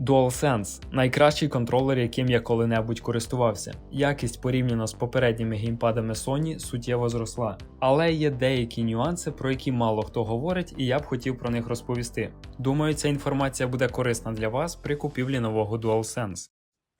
DualSense найкращий контролер, яким я коли-небудь користувався. Якість порівняно з попередніми геймпадами Sony суттєво зросла. Але є деякі нюанси, про які мало хто говорить, і я б хотів про них розповісти. Думаю, ця інформація буде корисна для вас при купівлі нового DualSense.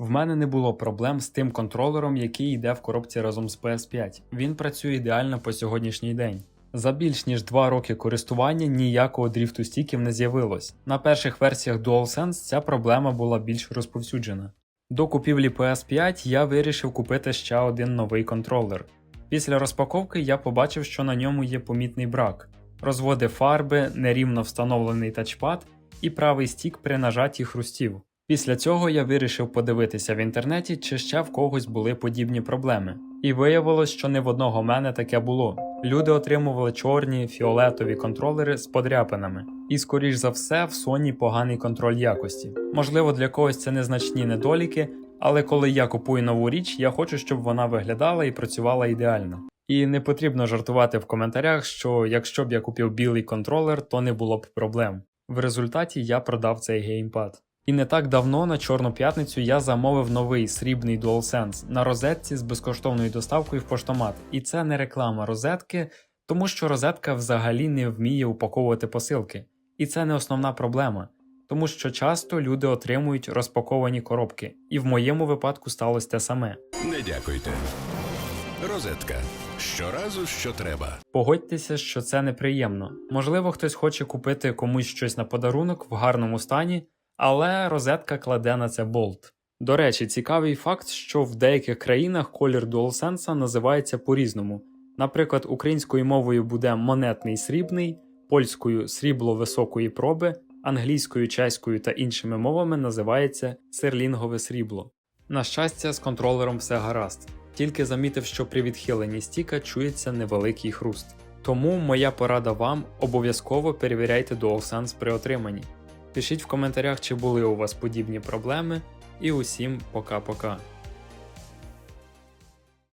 В мене не було проблем з тим контролером, який йде в коробці разом з PS5. Він працює ідеально по сьогоднішній день. За більш ніж 2 роки користування ніякого дріфту стіків не з'явилось. На перших версіях DualSense ця проблема була більш розповсюджена. До купівлі PS5 я вирішив купити ще один новий контролер. Після розпаковки я побачив, що на ньому є помітний брак: розводи фарби, нерівно встановлений тачпад і правий стік при нажатті хрустів. Після цього я вирішив подивитися в інтернеті, чи ще в когось були подібні проблеми. І виявилось, що не в одного мене таке було. Люди отримували чорні фіолетові контролери з подряпинами. І, скоріш за все, в Sony поганий контроль якості. Можливо, для когось це незначні недоліки, але коли я купую нову річ, я хочу, щоб вона виглядала і працювала ідеально. І не потрібно жартувати в коментарях, що якщо б я купив білий контролер, то не було б проблем. В результаті я продав цей геймпад. І не так давно на Чорну п'ятницю я замовив новий срібний DualSense на розетці з безкоштовною доставкою в поштомат. І це не реклама розетки, тому що розетка взагалі не вміє упаковувати посилки. І це не основна проблема, тому що часто люди отримують розпаковані коробки, і в моєму випадку сталося те саме. Не дякуйте. Розетка. Щоразу, що треба. Погодьтеся, що це неприємно. Можливо, хтось хоче купити комусь щось на подарунок в гарному стані, але розетка кладе на це болт. До речі, цікавий факт, що в деяких країнах колір DualSense називається по-різному. Наприклад, українською мовою буде монетний срібний, польською срібло високої проби, англійською, чеською та іншими мовами називається сирлінгове срібло. На щастя, з контролером все гаразд, тільки замітив, що при відхиленні стіка чується невеликий хруст. Тому моя порада вам обов'язково перевіряйте DualSense при отриманні. Пишіть в коментарях, чи були у вас подібні проблеми, і усім пока-пока.